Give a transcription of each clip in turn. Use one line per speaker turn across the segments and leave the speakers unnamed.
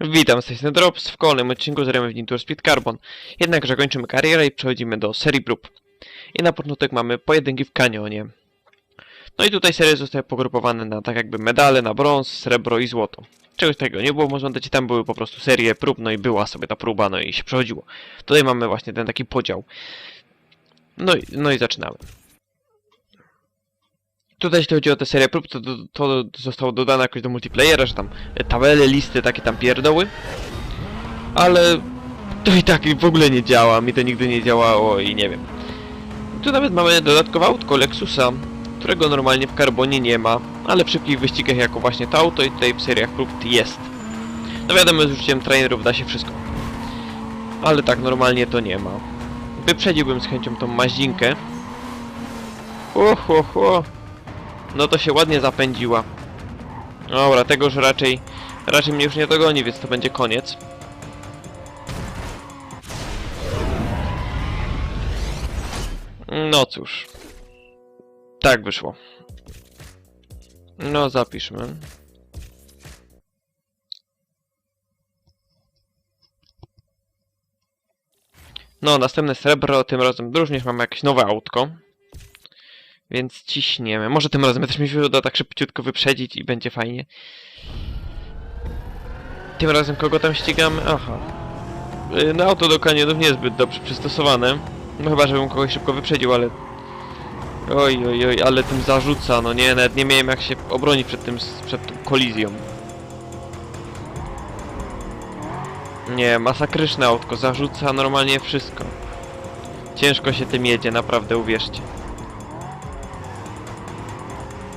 Witam, z tej strony Drops w kolejnym odcinku z w for Speed Carbon. Jednakże kończymy karierę i przechodzimy do serii prób. I na początek mamy pojedynki w kanionie. No i tutaj serie zostały pogrupowane na tak jakby medale, na brąz, srebro i złoto. Czegoś takiego nie było, można dać, tam były po prostu serie prób, no i była sobie ta próba, no i się przechodziło. Tutaj mamy właśnie ten taki podział. No i, no i zaczynamy. Tutaj jeśli chodzi o tę serię prób, to, to, to zostało dodane jakoś do multiplayera, że tam tabele, listy, takie tam pierdoły. Ale to i tak w ogóle nie działa, mi to nigdy nie działało i nie wiem. Tu nawet mamy dodatkowe autko Lexusa, którego normalnie w Carbonie nie ma, ale w szybkich wyścigach jako właśnie to auto i tutaj w seriach prób jest. No wiadomo, z użyciem trainerów da się wszystko. Ale tak normalnie to nie ma. Wyprzedziłbym z chęcią tą maździnkę. Och, och. No to się ładnie zapędziła. Dobra, tego już raczej... Raczej mnie już nie dogoni, więc to będzie koniec. No cóż. Tak wyszło. No zapiszmy. No, następne srebro, tym razem również mamy jakieś nowe autko. Więc ciśniemy. Może tym razem też mi się uda tak szybciutko wyprzedzić i będzie fajnie. Tym razem kogo tam ścigamy? Aha. Y, No auto do kanionów niezbyt dobrze przystosowane. No chyba, żebym kogoś szybko wyprzedził, ale... Oj, oj, oj, ale tym zarzuca, no nie, nawet nie miałem jak się obronić przed tym, przed tą kolizją. Nie, masakryczne autko, zarzuca normalnie wszystko. Ciężko się tym jedzie, naprawdę, uwierzcie.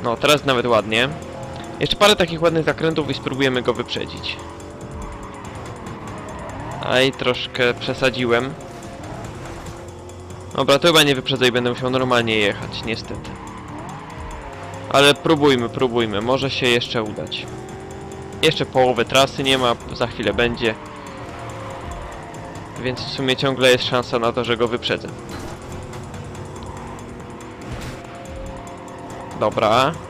No, teraz nawet ładnie. Jeszcze parę takich ładnych zakrętów i spróbujemy go wyprzedzić. Aj, troszkę przesadziłem. Dobra, to chyba nie wyprzedzę i będę musiał normalnie jechać, niestety. Ale próbujmy, próbujmy, może się jeszcze udać. Jeszcze połowy trasy nie ma, za chwilę będzie. Więc w sumie ciągle jest szansa na to, że go wyprzedzę. Dobra.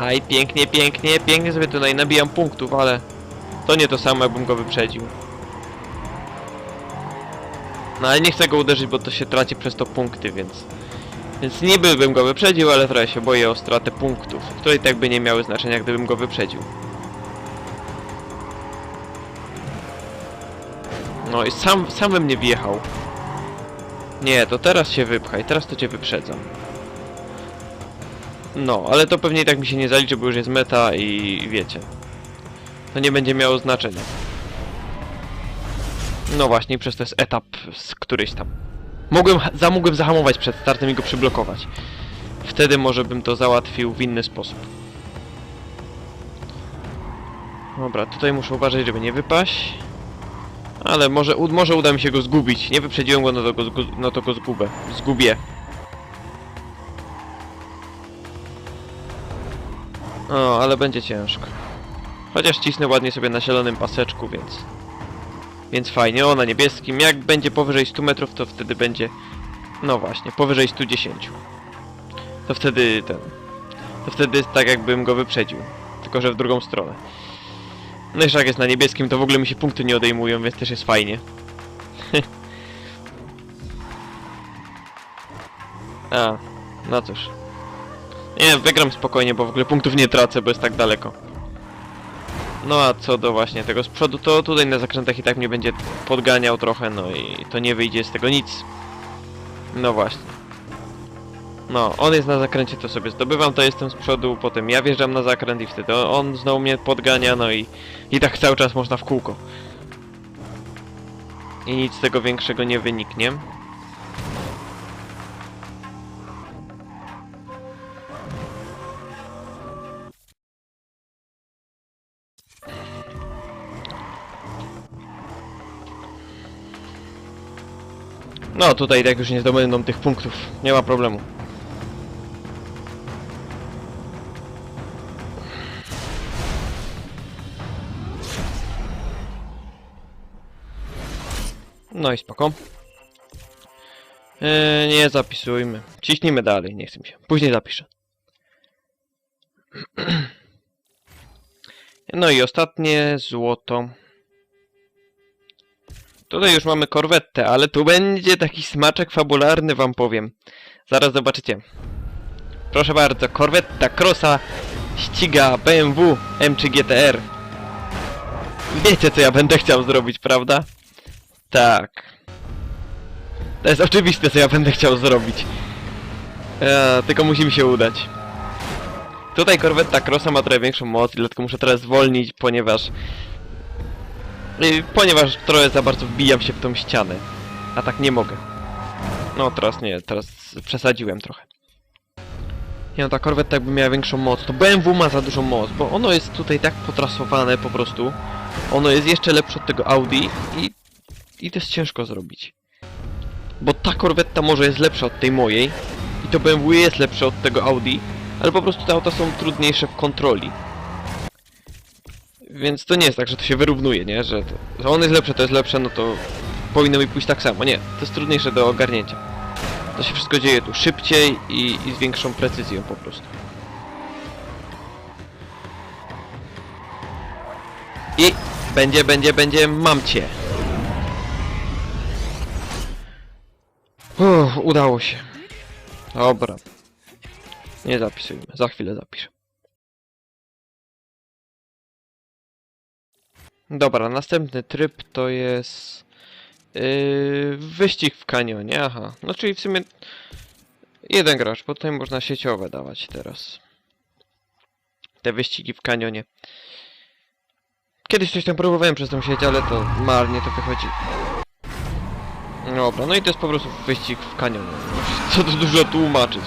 Aj, pięknie, pięknie, pięknie sobie tutaj nabijam punktów, ale to nie to samo, jakbym go wyprzedził. No ale nie chcę go uderzyć, bo to się traci przez to punkty, więc... Więc niby bym go wyprzedził, ale trochę się boję o stratę punktów, które i tak by nie miały znaczenia, gdybym go wyprzedził. No i sam, sam bym nie wjechał. Nie, to teraz się wypchaj, teraz to cię wyprzedzam. No, ale to pewnie i tak mi się nie zaliczy, bo już jest meta i wiecie. To nie będzie miało znaczenia. No właśnie, przez to jest etap z któryś tam. Mogłem, za, mógłbym zahamować przed startem i go przyblokować. Wtedy może bym to załatwił w inny sposób. Dobra, tutaj muszę uważać, żeby nie wypaść. Ale może, może uda mi się go zgubić. Nie wyprzedziłem go, no to go, no to go zgubę. Zgubię. O, ale będzie ciężko. Chociaż cisnę ładnie sobie na zielonym paseczku, więc... Więc fajnie. O, na niebieskim. Jak będzie powyżej 100 metrów, to wtedy będzie... No właśnie, powyżej 110. To wtedy ten... To wtedy jest tak, jakbym go wyprzedził. Tylko, że w drugą stronę. No jeszcze jak jest na niebieskim, to w ogóle mi się punkty nie odejmują, więc też jest fajnie. A, no cóż. Nie, wygram spokojnie, bo w ogóle punktów nie tracę, bo jest tak daleko. No a co do właśnie tego z przodu, to tutaj na zakrętach i tak mnie będzie podganiał trochę, no i to nie wyjdzie z tego nic. No właśnie. No, on jest na zakręcie, to sobie zdobywam, to jestem z przodu, potem ja wjeżdżam na zakręt i wtedy on znowu mnie podgania, no i, i tak cały czas można w kółko. I nic z tego większego nie wyniknie. No tutaj tak już nie zdobędą tych punktów, nie ma problemu. No i spoko. Eee, nie zapisujmy. Ciśnijmy dalej, nie chcę mi się. Później zapiszę. No i ostatnie złoto. Tutaj już mamy korwetę, ale tu będzie taki smaczek fabularny, wam powiem. Zaraz zobaczycie. Proszę bardzo, korwetta Crossa ściga BMW M3 GTR. Wiecie co ja będę chciał zrobić, prawda? Tak. To jest oczywiste co ja będę chciał zrobić. Eee, tylko musi mi się udać. Tutaj korwetta Crossa ma trochę większą moc, dlatego muszę teraz zwolnić, ponieważ... Yy, ponieważ trochę za bardzo wbijam się w tą ścianę. A tak nie mogę. No teraz nie, teraz przesadziłem trochę. Nie no, ta korwetta jakby miała większą moc, to BMW ma za dużą moc, bo ono jest tutaj tak potrasowane po prostu. Ono jest jeszcze lepsze od tego Audi i... I to jest ciężko zrobić. Bo ta korwetta może jest lepsza od tej mojej i to BMW jest lepsze od tego Audi, ale po prostu te auta są trudniejsze w kontroli. Więc to nie jest tak, że to się wyrównuje, nie? Że, to, że on jest lepszy, to jest lepsze, no to powinno mi pójść tak samo. Nie, to jest trudniejsze do ogarnięcia. To się wszystko dzieje tu szybciej i, i z większą precyzją po prostu. I będzie, będzie, będzie, mam cię. Uff, udało się. Dobra. Nie zapisujmy, za chwilę zapiszę. Dobra, następny tryb to jest... Yy, wyścig w kanionie, aha. No czyli w sumie... Jeden gracz, bo tutaj można sieciowe dawać teraz. Te wyścigi w kanionie. Kiedyś coś tam próbowałem przez tą sieć, ale to marnie to wychodzi. Dobra, no i to jest po prostu wyścig w kanionie. Co tu dużo tłumaczyć.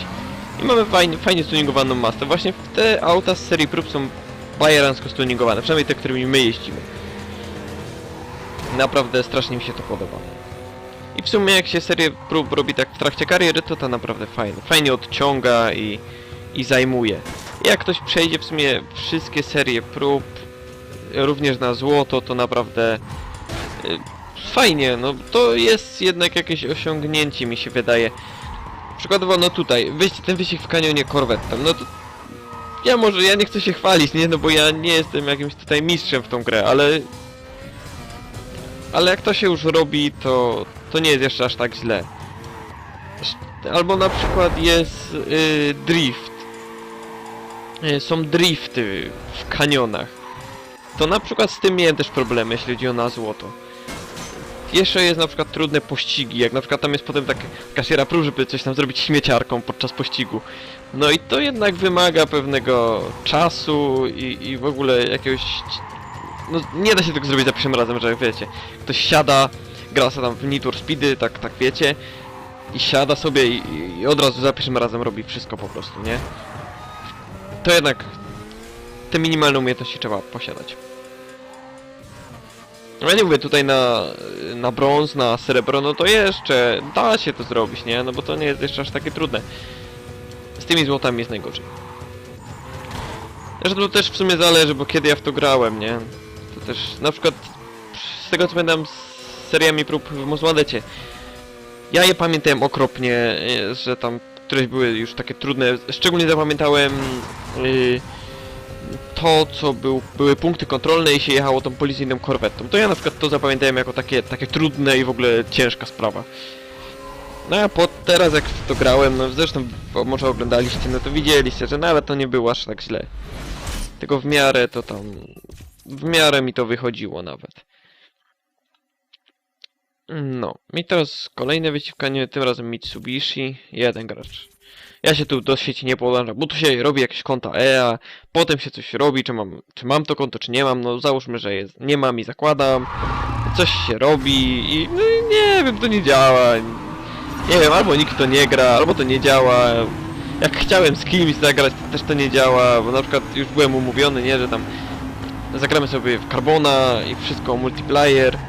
I mamy fajnie, fajnie stuningowaną masę. Właśnie te auta z serii prób są bajerancko stuningowane, przynajmniej te, którymi my jeździmy. Naprawdę strasznie mi się to podoba. I w sumie jak się serię prób robi tak w trakcie kariery, to to naprawdę fajne. Fajnie odciąga i, i zajmuje. I jak ktoś przejdzie w sumie wszystkie serie prób, również na złoto, to naprawdę y, fajnie, no to jest jednak jakieś osiągnięcie mi się wydaje. Przykładowo, no tutaj, wyjście, ten wyścig w kanionie korwettem, no to... Ja może, ja nie chcę się chwalić, nie, no bo ja nie jestem jakimś tutaj mistrzem w tą grę, ale... Ale jak to się już robi, to... To nie jest jeszcze aż tak źle. Albo na przykład jest y, drift. Y, są drifty w kanionach. To na przykład z tym miałem też problemy, jeśli chodzi o na złoto. Jeszcze jest na przykład trudne pościgi, jak na przykład tam jest potem taka kasiera prób, żeby coś tam zrobić śmieciarką podczas pościgu. No i to jednak wymaga pewnego czasu i, i w ogóle jakiegoś... No nie da się tego zrobić za pierwszym razem, że wiecie, ktoś siada, gra sobie tam w for Speedy, tak, tak wiecie, i siada sobie i, i od razu za pierwszym razem robi wszystko po prostu, nie? To jednak te minimalne umiejętności trzeba posiadać. No Ja nie mówię tutaj na, na brąz, na srebro, no to jeszcze da się to zrobić, nie? No bo to nie jest jeszcze aż takie trudne. Z tymi złotami jest najgorzej. Zresztą to też w sumie zależy, bo kiedy ja w to grałem, nie? To też, na przykład, z tego co pamiętam z seriami prób w Mozładecie, ja je pamiętałem okropnie, e, że tam któreś były już takie trudne, szczególnie zapamiętałem yy, to, co był, były punkty kontrolne i się jechało tą policyjną korwetą. To ja na przykład to zapamiętałem jako takie, takie trudne i w ogóle ciężka sprawa. No a po teraz jak to grałem, no zresztą może oglądaliście, no to widzieliście, że nawet to nie było aż tak źle. Tylko w miarę to tam... W miarę mi to wychodziło nawet. No, i teraz kolejne wyciwkanie, tym razem Mitsubishi, jeden gracz. Ja się tu do sieci nie podłączam, bo tu się robi jakieś konta EA, potem się coś robi, czy mam, czy mam to konto, czy nie mam, no załóżmy, że jest, nie mam i zakładam, coś się robi i no, nie wiem, to nie działa. Nie wiem, albo nikt to nie gra, albo to nie działa. Jak chciałem z kimś zagrać, to też to nie działa, bo na przykład już byłem umówiony, nie, że tam zagramy sobie w Carbona i wszystko multiplayer, e,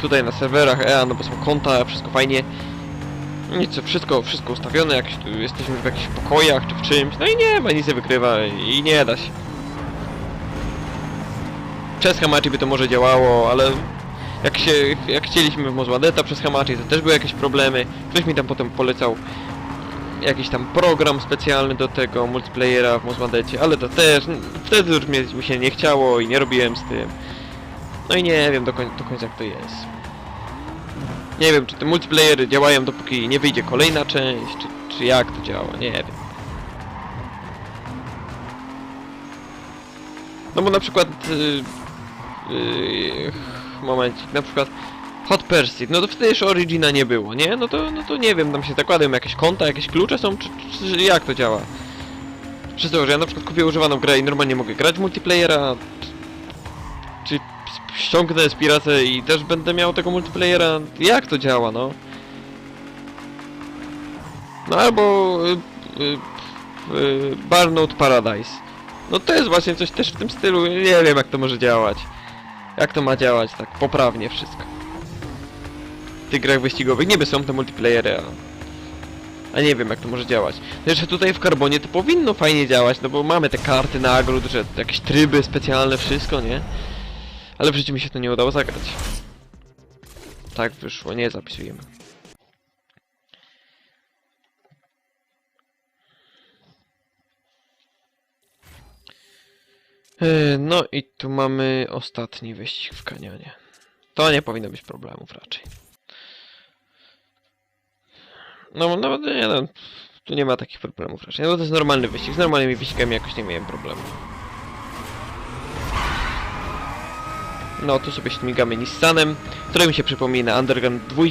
tutaj na serwerach EA, no bo są konta, wszystko fajnie. Nic, wszystko, wszystko ustawione, jak jesteśmy w jakichś pokojach czy w czymś, no i nie ma, nic nie wykrywa i nie da się. Przez Hamachi by to może działało, ale jak się, jak chcieliśmy w Mozładeta przez Hamachi, to też były jakieś problemy. Ktoś mi tam potem polecał jakiś tam program specjalny do tego multiplayera w Mozmadecie, ale to też wtedy już mi się nie chciało i nie robiłem z tym. No i nie wiem do, koń, do końca jak to jest. Nie wiem, czy te multiplayery działają dopóki nie wyjdzie kolejna część, czy, czy jak to działa, nie wiem. No bo na przykład... Yy, yy, momencik, na przykład Hot Pursuit, no to wtedy jeszcze Origina nie było, nie? No to, no to nie wiem, tam się zakładają jakieś konta, jakieś klucze są, czy, czy, jak to działa? Przez to, że ja na przykład kupię używaną grę i normalnie mogę grać multiplayera, czy, ściągnę z Piratę i też będę miał tego multiplayera, jak to działa, no? No albo y, y, y, Burnout Paradise. No to jest właśnie coś też w tym stylu, nie wiem jak to może działać. Jak to ma działać tak poprawnie wszystko. Tych grach wyścigowych niby są te multiplayery, a... A nie wiem jak to może działać. Zresztą tutaj w Carbonie to powinno fajnie działać, no bo mamy te karty nagród, że jakieś tryby specjalne, wszystko, nie? Ale w życiu mi się to nie udało zagrać. Tak wyszło, nie zapisujemy. E, No i tu mamy ostatni wyścig w kanionie. To nie powinno być problemów raczej. No, no nie no, tu nie ma takich problemów raczej. No to jest normalny wyścig, z normalnymi wyścigami jakoś nie miałem problemu. No, tu sobie śmigamy Nissanem, który mi się przypomina Underground 2.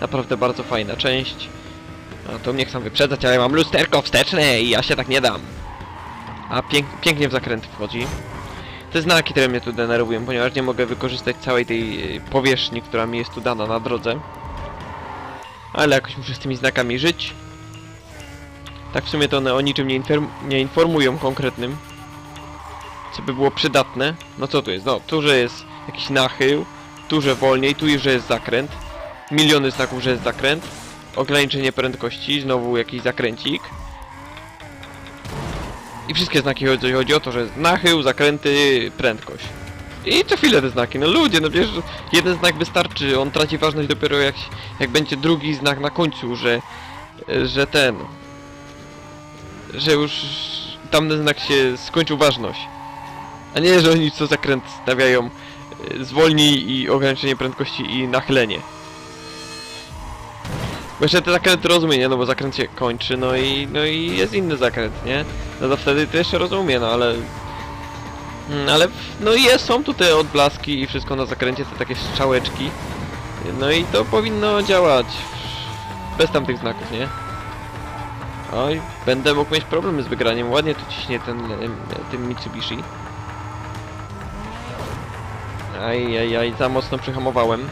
Naprawdę bardzo fajna część. No to mnie chcą wyprzedzać, ale mam lusterko wsteczne i ja się tak nie dam. A pięk pięknie w zakręty wchodzi. Te znaki, które mnie tu denerwują, ponieważ nie mogę wykorzystać całej tej e, powierzchni, która mi jest tu dana na drodze. Ale jakoś muszę z tymi znakami żyć. Tak w sumie to one o niczym nie, nie informują konkretnym. Co by było przydatne. No co tu jest? No, tu, że jest jakiś nachył, tu, że wolniej, tu, że jest zakręt. Miliony znaków, że jest zakręt. Ograniczenie prędkości, znowu jakiś zakręcik. I wszystkie znaki chodzi, chodzi o to, że nachył, zakręty, prędkość. I co chwilę te znaki, no ludzie, no wiesz, jeden znak wystarczy, on traci ważność dopiero jak, jak będzie drugi znak na końcu, że, że ten, że już tamten znak się skończył ważność. A nie, że oni co zakręt stawiają e, zwolnij i ograniczenie prędkości i nachylenie. Bo jeszcze te zakręty rozumiem, nie? No bo zakręt się kończy, no i, no i jest inny zakręt, nie? No to wtedy to jeszcze rozumiem, no ale... Mm, Ale, no jest, są tu te odblaski i wszystko na zakręcie, te takie strzałeczki. No i to powinno działać. Bez tamtych znaków, nie? Oj, będę mógł mieć problemy z wygraniem. Ładnie tu ciśnie ten, tym Mitsubishi. Aj, aj, aj, za mocno przyhamowałem.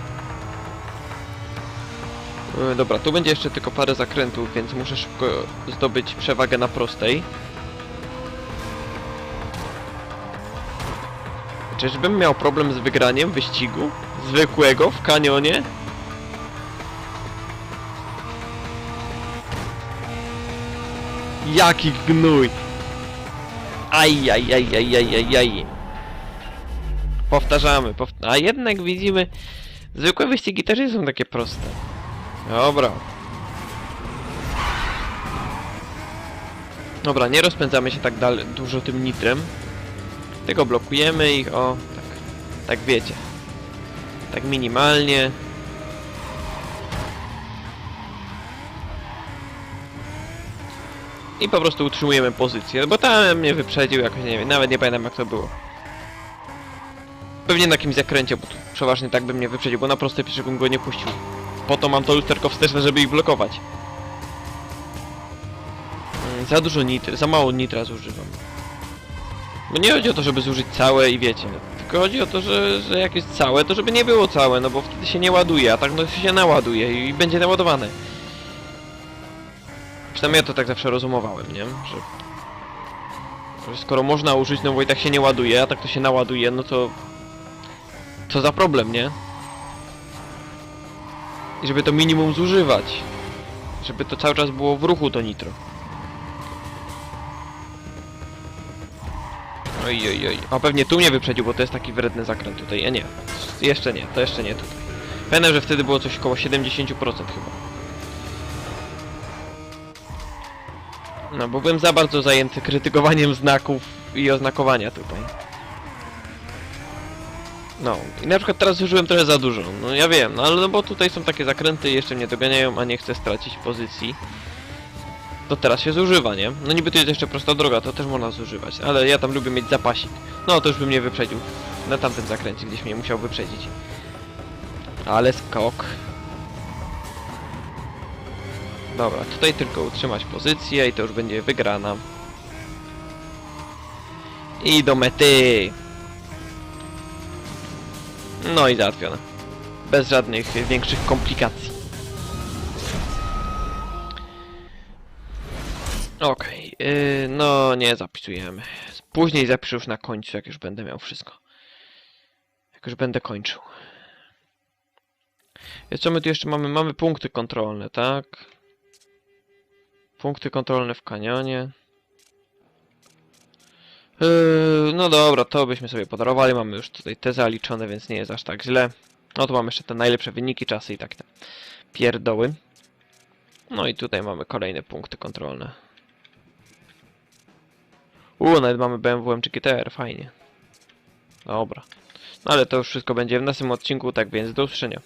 E, Dobra, tu będzie jeszcze tylko parę zakrętów, więc muszę szybko zdobyć przewagę na prostej. Czyżbym miał problem z wygraniem wyścigu? Zwykłego w kanionie? Jaki gnój! Aj, aj, aj, aj, aj, aj, aj. Powtarzamy, pow... a jednak widzimy, zwykłe wyścigi też nie są takie proste. Dobra. Dobra, nie rozpędzamy się tak dalej dużo tym nitrem. Tylko blokujemy ich, o, tak, tak wiecie. Tak minimalnie. I po prostu utrzymujemy pozycję, bo tam mnie wyprzedził jakoś, nie wiem, nawet nie pamiętam jak to było. Pewnie na jakimś zakręcie, bo przeważnie tak by mnie wyprzedził, bo na prostej pierwszy bym go nie puścił. Po to mam to lusterko wsteczne, żeby ich blokować. Mm, Za dużo nitry, za mało nitra zużywam. Bo nie chodzi o to, żeby zużyć całe i wiecie, tylko chodzi o to, że, że jak jest całe, to żeby nie było całe, no bo wtedy się nie ładuje, a tak no się naładuje i będzie naładowane. Przynajmniej ja to tak zawsze rozumowałem, nie? Że, że skoro można użyć, no bo i tak się nie ładuje, a tak to się naładuje, no to... Co za problem, nie? I żeby to minimum zużywać. Żeby to cały czas było w ruchu to nitro. Oj, oj, oj. A pewnie tu mnie wyprzedził, bo to jest taki wredny zakręt tutaj. A nie. Jeszcze nie, to jeszcze nie tutaj. Pamiętam, że wtedy było coś około 70% chyba. No, bo byłem za bardzo zajęty krytykowaniem znaków i oznakowania tutaj. No, i na przykład teraz zużyłem trochę za dużo. No ja wiem, no ale no bo tutaj są takie zakręty i jeszcze mnie doganiają, a nie chcę stracić pozycji. To teraz się zużywa, nie? No niby to jest jeszcze prosta droga, to też można zużywać, ale ja tam lubię mieć zapasik. No to już by mnie wyprzedził. Na tamtym zakręcie gdzieś mnie musiał wyprzedzić. Ale skok. Dobra, tutaj tylko utrzymać pozycję i to już będzie wygrana. I do mety! No i załatwione. Bez żadnych większych komplikacji. Yy, no nie zapisujemy. Później zapiszę już na końcu, jak już będę miał wszystko. Jak już będę kończył. Więc co my tu jeszcze mamy? Mamy punkty kontrolne, tak? Punkty kontrolne w kanionie. Yy, no dobra, to byśmy sobie podarowali. Mamy już tutaj te zaliczone, więc nie jest aż tak źle. No to mamy jeszcze te najlepsze wyniki, czasy i tak te pierdoły. No i tutaj mamy kolejne punkty kontrolne. U, nawet mamy BMW M3 GTR, fajnie. Dobra. No ale to już wszystko będzie w następnym odcinku, tak więc do usłyszenia.